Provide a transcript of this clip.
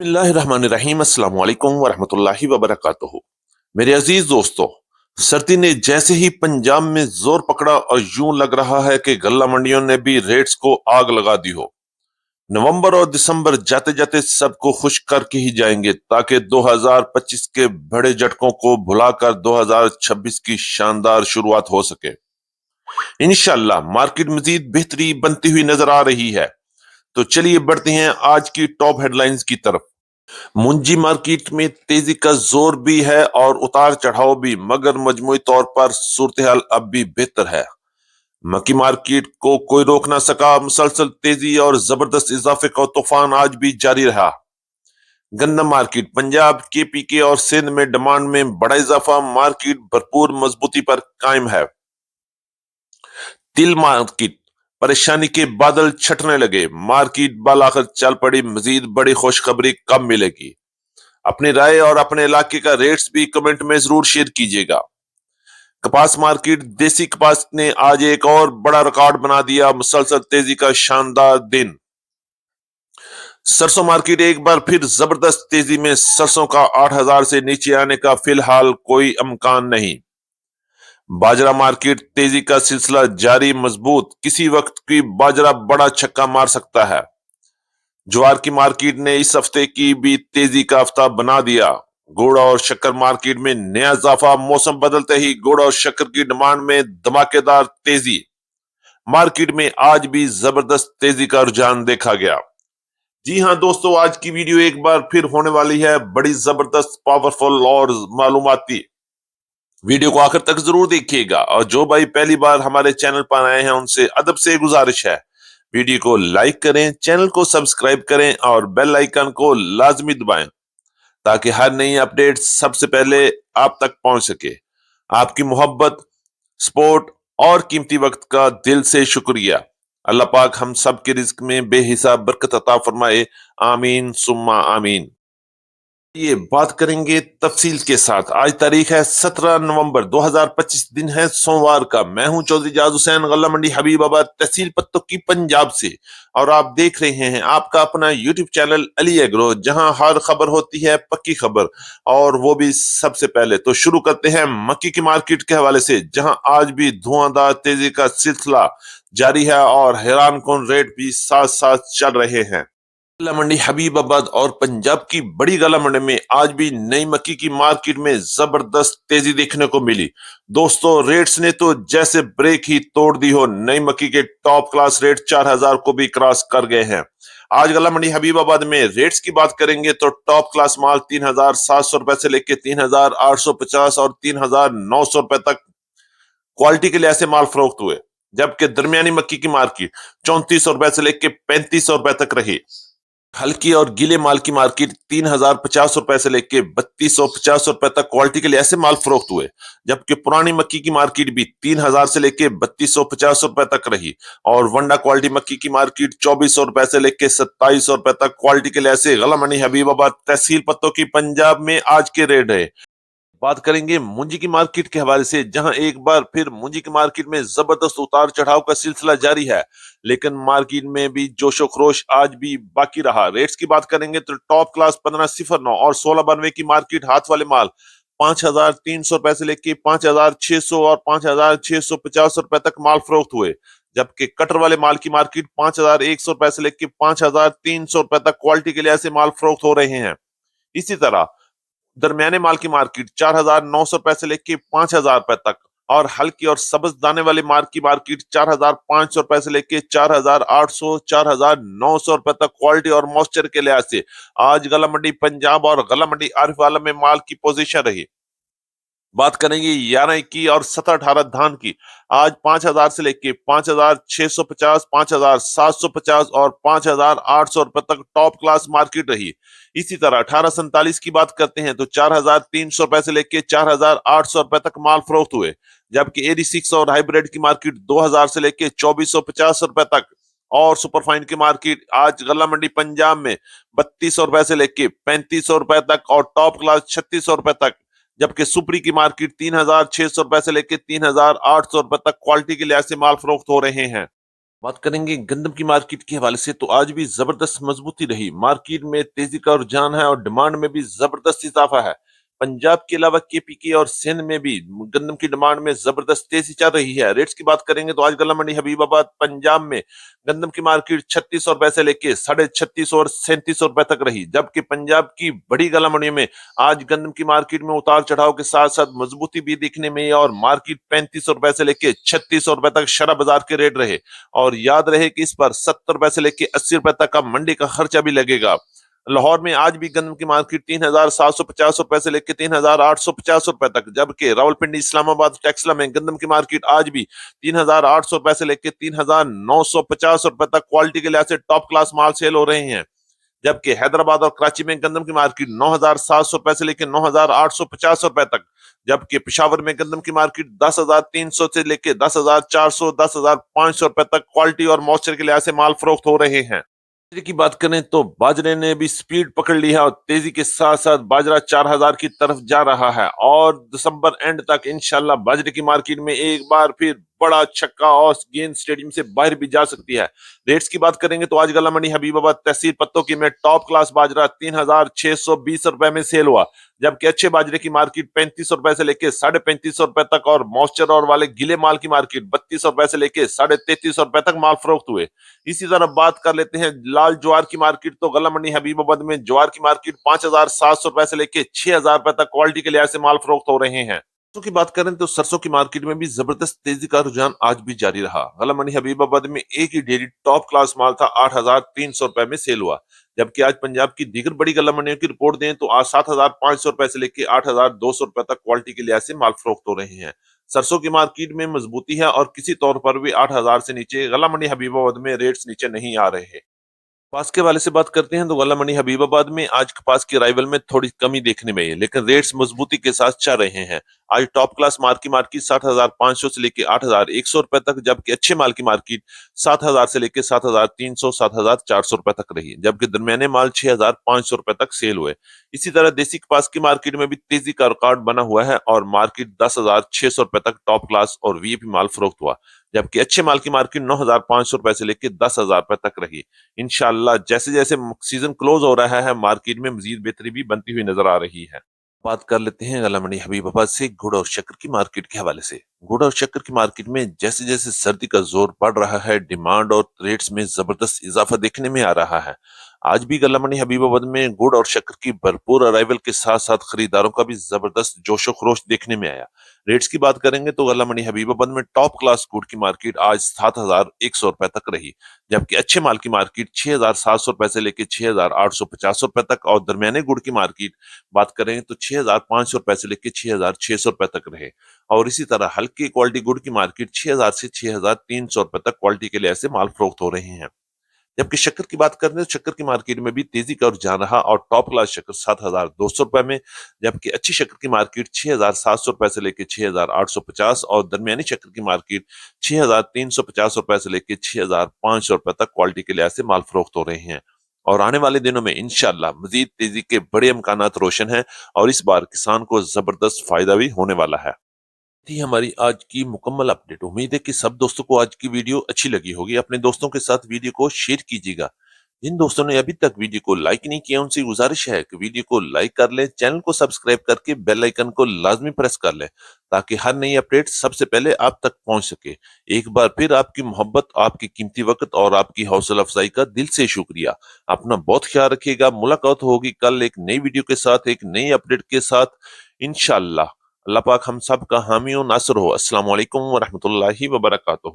اللہ الرحمن الرحیم، السلام علیکم ورحمۃ اللہ وبرکاتہ۔ میرے عزیز دوستو، سردی نے جیسے ہی پنجاب میں زور پکڑا اور یوں لگ رہا ہے کہ غلہ منڈیوں نے بھی ریٹس کو آگ لگا دی ہو۔ نومبر اور دسمبر جاتے جاتے سب کو خوش کر کے ہی جائیں گے، تاکہ دو ہزار پچیس کے بڑے جھٹکوں کو بھلا کر دو ہزار چھبیس کی شاندار شروعات ہو سکے۔ انشاءاللہ مارکیٹ مزید بہتری بنتی ہوئی نظر آ رہی ہے۔ تو چلیے بڑھتے ہیں آج کی ٹاپ ہیڈ لائنز کی طرف۔ منجی مارکیٹ میں تیزی کا زور بھی ہے اور اتار چڑھاؤ بھی، مگر مجموعی طور پر صورتحال اب بھی بہتر ہے۔ مکی مارکیٹ کو کوئی روک نہ سکا، مسلسل تیزی اور زبردست اضافے کا طوفان آج بھی جاری رہا۔ گندم مارکیٹ، پنجاب، کے پی کے اور سندھ میں ڈیمانڈ میں بڑا اضافہ، مارکیٹ بھرپور مضبوطی پر قائم ہے۔ تل مارکیٹ پریشانی کے بادل چھٹنے لگے۔ مارکیٹ بالاخر چل پڑی۔ مزید بڑی خوشخبری کب ملے گی۔ اپنی رائے اور اپنے علاقے کا ریٹس بھی کمنٹ میں ضرور شیئر کیجیے گا۔ کپاس مارکیٹ دیسی کپاس نے آج ایک اور بڑا ریکارڈ بنا دیا۔ مسلسل تیزی کا شاندار دن۔ سرسوں مارکیٹ ایک بار پھر زبردست تیزی میں سرسوں کا آٹھ ہزار سے نیچے آنے کا فی الحال کوئی امکان نہیں۔ باجرہ مارکیٹ تیزی کا سلسلہ جاری مضبوط، کسی وقت کی باجرہ بڑا چھکا مار سکتا ہے۔ جوار کی مارکیٹ نے اس ہفتے کی بھی تیزی کا ہفتہ بنا دیا۔ گوڑا اور شکر مارکیٹ میں نیا اضافہ، موسم بدلتے ہی گوڑا اور شکر کی ڈیمانڈ میں دھماکے دار تیزی۔ مارکیٹ میں آج بھی زبردست تیزی کا رجحان دیکھا گیا۔ جی ہاں دوستو، آج کی ویڈیو ایک بار پھر ہونے والی ہے بڑی زبردست پاورفل اور معلوماتی۔ ویڈیو کو آخر تک ضرور دیکھیے گا اور جو بھائی پہلی بار ہمارے چینل پر آئے ہیں، ان سے ادب سے گزارش ہے۔ ویڈیو کو لائک کریں، چینل کو سبسکرائب کریں اور بیل آئیکن کو لازمی دبائیں تاکہ ہر نئی اپڈیٹ سب سے پہلے آپ تک پہنچ سکے۔ آپ کی محبت، سپورٹ اور قیمتی وقت کا دل سے شکریہ۔ اللہ پاک ہم سب کے رزق میں بے حساب برکت عطا فرمائے۔ آمین سما آمین۔ یہ بات کریں گے تفصیل کے ساتھ۔ آج تاریخ ہے سترہ نومبر دو ہزار پچیس دن ہے سوموار کا۔ میں ہوں چودھری جاز حسین، غلہ منڈی حبیب آباد، تحصیل پتو کی پنجاب سے۔ اور آپ دیکھ رہے ہیں، آپ کا اپنا یوٹیوب چینل علی اگرو، جہاں ہر خبر ہوتی ہے، پکی خبر۔ اور وہ بھی سب سے پہلے تو شروع کرتے ہیں مکی کی مارکیٹ کے حوالے سے، جہاں آج بھی دھواں دار تیزی کا سلسلہ جاری ہے اور حیران کن ریٹ بھی ساتھ ساتھ چل رہے ہیں۔ گلا منڈی حبیب آباد اور پنجاب کی بڑی گلا منڈی میں آج بھی نئی مکی کی مارکیٹ میں زبردست تیزی دیکھنے کو ملی۔ دوستو، ریٹس نے تو جیسے بریک ہی توڑ دی ہو، نئی مکی کے ٹاپ کلاس ریٹ چار ہزار کو بھی کراس کر گئے ہیں۔ آج گلا منڈی حبیب آباد میں ریٹس کی بات کریں گے تو ٹاپ کلاس مال تین ہزار سات سو روپے سے لے کے تین ہزار آٹھ سو پچاس اور تین ہزار نو سو روپے تک کوالٹی کے لیے ایسے مال فروخت ہوئے، جبکہ درمیانی مکی کی مارکیٹ چونتیس سو روپے سے لے کے پینتیس سو روپے تک رہی۔ ہلکی اور گیلے مال کی مارکیٹ تین ہزار پچاس روپے سے لے کے بتیس سو پچاس روپے تک کوالٹی کے لیے ایسے مال فروخت ہوئے، جبکہ پرانی مکی کی مارکیٹ بھی تین ہزار سے لے کے بتیس سو پچاس روپے تک رہی۔ اور ونڈا کوالٹی مکی کی مارکیٹ چوبیس سو روپے سے لے کے ستائیس سو روپے تک کوالٹی کے لیے ایسے غلام علی حبیب آباد تحصیل پتوں کی پنجاب میں آج کے ریٹ ہے بات کریں گے منجی کی مارکیٹ کے حوالے سے، جہاں ایک بار پھر منجی کی مارکیٹ میں زبردست اتار چڑھاؤ کا سلسلہ جاری ہے۔ لیکن مارکیٹ میں بھی جوش و خروش آج بھی باقی رہا۔ ریٹس کی بات کریں گے تو ٹاپ کلاس پندرہ صفر نو اور سولہ بنوے کی مارکیٹ ہاتھ والے مال پانچ ہزار تین سو روپے سے لے کے پانچ ہزار چھ سو اور پانچ ہزار چھ سو پچاس روپے تک مال فروخت ہوئے۔ جبکہ کٹر والے مال کی مارکیٹ پانچ ہزار ایک سو روپے سے لے کے پانچ ہزار تین سو روپے تک کوالٹی کے لیے ایسے مال فروخت ہو رہے ہیں۔ اسی طرح درمیانے مال کی مارکیٹ چار ہزار نو سو روپے سے لے کے پانچ ہزار روپے تک، اور ہلکی اور سبز دانے والے مال کی مارکیٹ چار ہزار پانچ سو روپے سے لے کے چار ہزار آٹھ سو، چار ہزار نو سو روپے تک کوالٹی اور موسچر کے لحاظ سے۔ آج گلا منڈی پنجاب اور گلا منڈی عارف عالم میں مال کی پوزیشن رہی۔ بات کریں گے گیارہ کی اور ستر اٹھارہ دھان کی۔ آج پانچ ہزار سے لے کے پانچ ہزار چھ سو پچاس، پانچ ہزار سات سو پچاس اور پانچ ہزار آٹھ سو روپے تک ٹاپ کلاس مارکیٹ رہی۔ اسی طرح اٹھارہ سنتالیس کی بات کرتے ہیں تو چار ہزار تین سو روپے سے لے کے چار ہزار آٹھ سو روپے تک مال فروخت ہوئے، جبکہ ایڈی سکس اور ہائیبریڈ کی مارکیٹ دو ہزار سے لے کے چوبیس سو پچاس روپے تک۔ اور سپر فائن کی مارکیٹ آج غلہ منڈی پنجاب میں بتیس سو روپے سے لے کے پینتیس سو روپے تک اور ٹاپ کلاس چھتیس سو روپے تک۔ جبکہ سپری کی مارکیٹ تین ہزار چھ سو روپے سے لے کے تین ہزار آٹھ سو روپے تک کوالٹی کے لحاظ سے مال فروخت ہو رہے ہیں۔ بات کریں گے گندم کی مارکیٹ کے حوالے سے تو آج بھی زبردست مضبوطی رہی۔ مارکیٹ میں تیزی کا رجحان ہے اور ڈیمانڈ میں بھی زبردست اضافہ ہے۔ پنجاب کے علاوہ کے پی کے اور سندھ میں بھی گندم کی ڈیمانڈ میں زبردست تیزی چل رہی ہے۔ ریٹس کی بات کریں گے تو آج گلا منڈی حبیب آباد پنجاب میں گندم کی مارکیٹ چھتیس سو روپے سے لے کے ساڑھے چھتیس اور سینتیس سو روپے تک رہی، جبکہ پنجاب کی بڑی گلا منڈی میں آج گندم کی مارکیٹ میں اتار چڑھاؤ کے ساتھ ساتھ مضبوطی بھی دیکھنے میں اور مارکیٹ پینتیس سو روپے سے لے کے چھتیس سو روپے تک شرح بازار کے ریٹ رہے۔ اور یاد رہے کہ اس پر ستر روپے سے لے کے اسی روپے تک کا منڈی کا خرچہ بھی لگے گا۔ لاہور میں آج بھی گندم کی مارکیٹ تین ہزار سات سو پچاس روپے سے لے کے تین ہزار آٹھ سو پچاس روپے تک، جبکہ راول پنڈی اسلام آباد، ٹیکسلا میں گندم کی مارکیٹ آج بھی تین ہزار آٹھ سو روپے سے لے کے تین ہزار نو سو پچاس روپے تک کوالٹی کے لحاظ سے ٹاپ کلاس مال سیل ہو رہے ہیں۔ جبکہ حیدرآباد اور کراچی میں گندم کی مارکیٹ نو ہزار سات سو روپے سے لے کے نو ہزار آٹھ سو پچاس روپے تک، جبکہ پشاور میں گندم کی مارکیٹ دس ہزار تین سو سے لے کے دس ہزار چار سو، دس ہزار پانچ سو روپے تک کوالٹی اور موسچر کے لحاظ سے مال فروخت ہو رہے ہیں۔ کی بات کریں تو باجرے نے بھی سپیڈ پکڑ لی ہے اور تیزی کے ساتھ ساتھ باجرہ چار ہزار کی طرف جا رہا ہے اور دسمبر اینڈ تک انشاءاللہ باجرے کی مارکیٹ میں ایک بار پھر بڑا چھکا اور گیند سٹیڈیم سے باہر بھی جا سکتی ہے۔ ریٹس کی بات کریں گے تو آج گلا منی حبیب آباد تحصیل پتوں کی میں ٹاپ کلاس باجرہ تین ہزار چھ سو بیس روپے میں سیل ہوا، جبکہ اچھے باجرے کی مارکیٹ پینتیس سو روپے سے لے کے ساڑھے پینتیس روپے تک اور موسچر اور والے گلے مال کی مارکیٹ بتیس سو روپے سے لے کے ساڑھے تینتیس سو روپے تک مال فروخت ہوئے۔ اسی طرح بات کر لیتے ہیں لال جوار کی مارکیٹ، تو غلہ منڈی حبیب آباد میں جوار کی مارکیٹ پانچ ہزار سات سو روپے سے لے کے چھ ہزار روپے تک کوالٹی کے لحاظ سے مال فروخت ہو رہے ہیں۔ سرسوں کی بات کریں تو سرسوں کی مارکیٹ میں بھی زبردست تیزی کا رجحان آج بھی جاری رہا۔ غلہ منڈی حبیب آباد میں ایک ہی ڈیری ٹاپ کلاس مال تھا، آٹھ ہزار تین سو روپے میں سیل ہوا۔ جبکہ آج پنجاب کی دیگر بڑی گلا منڈیوں کی رپورٹ دیں تو آج سات ہزار پانچ سو روپے سے لے کے آٹھ ہزار دو سو روپے تک کوالٹی کے لحاظ سے مال فروخت ہو رہے ہیں۔ سرسوں کی مارکیٹ میں مضبوطی ہے اور کسی طور پر بھی آٹھ ہزار سے نیچے غلہ منڈی حبیب آباد میں ریٹس نیچے نہیں آ رہے ہیں۔ کپاس کے والے سے بات کرتے ہیں تو غلہ منڈی حبیب آباد میں آج کپاس کی رائیول میں تھوڑی کمی دیکھنے میں لیکن ریٹس مضبوطی کے ساتھ چل رہے ہیں۔ آج ٹاپ کلاس مال کی مارکیٹ سات ہزار پانچ سو سے لے کے آٹھ ہزار ایک سو روپے تک، جبکہ اچھے مال کی مارکیٹ سات ہزار سے لے کے سات ہزار تین سو سات ہزار چار سو روپے تک رہی جبکہ درمیانے مال چھ ہزار پانچ سو روپے تک سیل ہوئے۔ اسی طرح دیسی کپاس کی مارکیٹ میں بھی تیزی کا ریکارڈ بنا ہوا ہے اور مارکیٹ دس ہزار چھ سو روپے تک ٹاپ کلاس اور وی پی مال فروخت ہوا، جبکہ اچھے مال کی مارکیٹ نو ہزار پانچ سو روپے سے لے کے دس ہزار روپے تک رہی۔ انشاءاللہ جیسے جیسے سیزن کلوز ہو رہا ہے، مارکیٹ میں مزید بہتری بھی بنتی ہوئی نظر آ رہی ہے۔ بات کر لیتے ہیں۔ غلہ منڈی حبیب آباد سے گڑ اور شکر کی مارکیٹ کے حوالے سے۔ گڑ اور شکر کی مارکیٹ میں جیسے جیسے سردی کا زور بڑھ رہا ہے، ڈیمانڈ اور ریٹس میں زبردست اضافہ دیکھنے میں آ رہا ہے۔ آج بھی گلہ منڈی حبیب آباد میں گڑ اور شکر کی بھرپور ارائیول کے ساتھ ساتھ خریداروں کا بھی زبردست جوش و خروش دیکھنے میں آیا۔ ریٹس کی بات کریں گے تو غلہ حبیب آباد میں ٹاپ کلاس گڑ کی مارکیٹ آج سات ہزار ایک سو روپے تک رہی، جبکہ اچھے مال کی مارکیٹ چھ ہزار سات سو روپے سے لے کے چھ ہزار آٹھ سو پچاس روپے تک، اور درمیانے گڑ کی مارکیٹ بات کریں تو چھ ہزار پانچ سو روپے سے لے کے چھ ہزار چھ سو روپے تک رہے۔ اور اسی طرح ہلکی کوالٹی گڑ کی مارکیٹ چھ ہزار سے چھ ہزار تین سو روپے تک کوالٹی کے لحاظ سے مال فروخت ہو رہے ہیں۔ جبکہ شکر کی بات کریں تو شکر کی مارکیٹ میں بھی تیزی کا رجحان رہا اور ٹاپ کلاس شکر سات ہزار دو سو روپے میں، جبکہ اچھی شکر کی مارکیٹ چھ ہزار سات سو روپے سے لے کے چھ ہزار آٹھ سو پچاس اور درمیانی شکر کی مارکیٹ چھ ہزار تین سو پچاس روپے سے لے کے چھ ہزار پانچ سو روپے تک کوالٹی کے لحاظ سے مال فروخت ہو رہے ہیں۔ اور آنے والے دنوں میں انشاءاللہ مزید تیزی کے بڑے امکانات روشن ہیں اور اس بار کسان کو زبردست فائدہ بھی ہونے والا ہے۔ تھی ہماری آج کی مکمل اپڈیٹ۔ امید ہے کہ سب دوستوں کو آج کی ویڈیو اچھی لگی ہوگی۔ اپنے دوستوں کے ساتھ ویڈیو کو شیئر کیجیے گا۔ جن دوستوں نے ابھی تک ویڈیو کو لائک نہیں کیا، ان سے گزارش ہے کہ ویڈیو کو لائک کر لیں، چینل کو سبسکرائب کر کے بیل آئیکن کو لازمی پریس کر لیں تاکہ ہر نئی اپڈیٹ سب سے پہلے آپ تک پہنچ سکے۔ ایک بار پھر آپ کی محبت، آپ کی قیمتی وقت اور آپ کی حوصلہ افزائی کا دل سے شکریہ۔ اپنا بہت خیال رکھیے گا۔ ملاقات ہوگی کل ایک نئی ویڈیو کے ساتھ، ایک نئی اپڈیٹ کے ساتھ۔ انشاءاللہ۔ اللہ پاک ہم سب کا حامی و ناصر ہو السلام علیکم ورحمۃ اللہ وبرکاتہ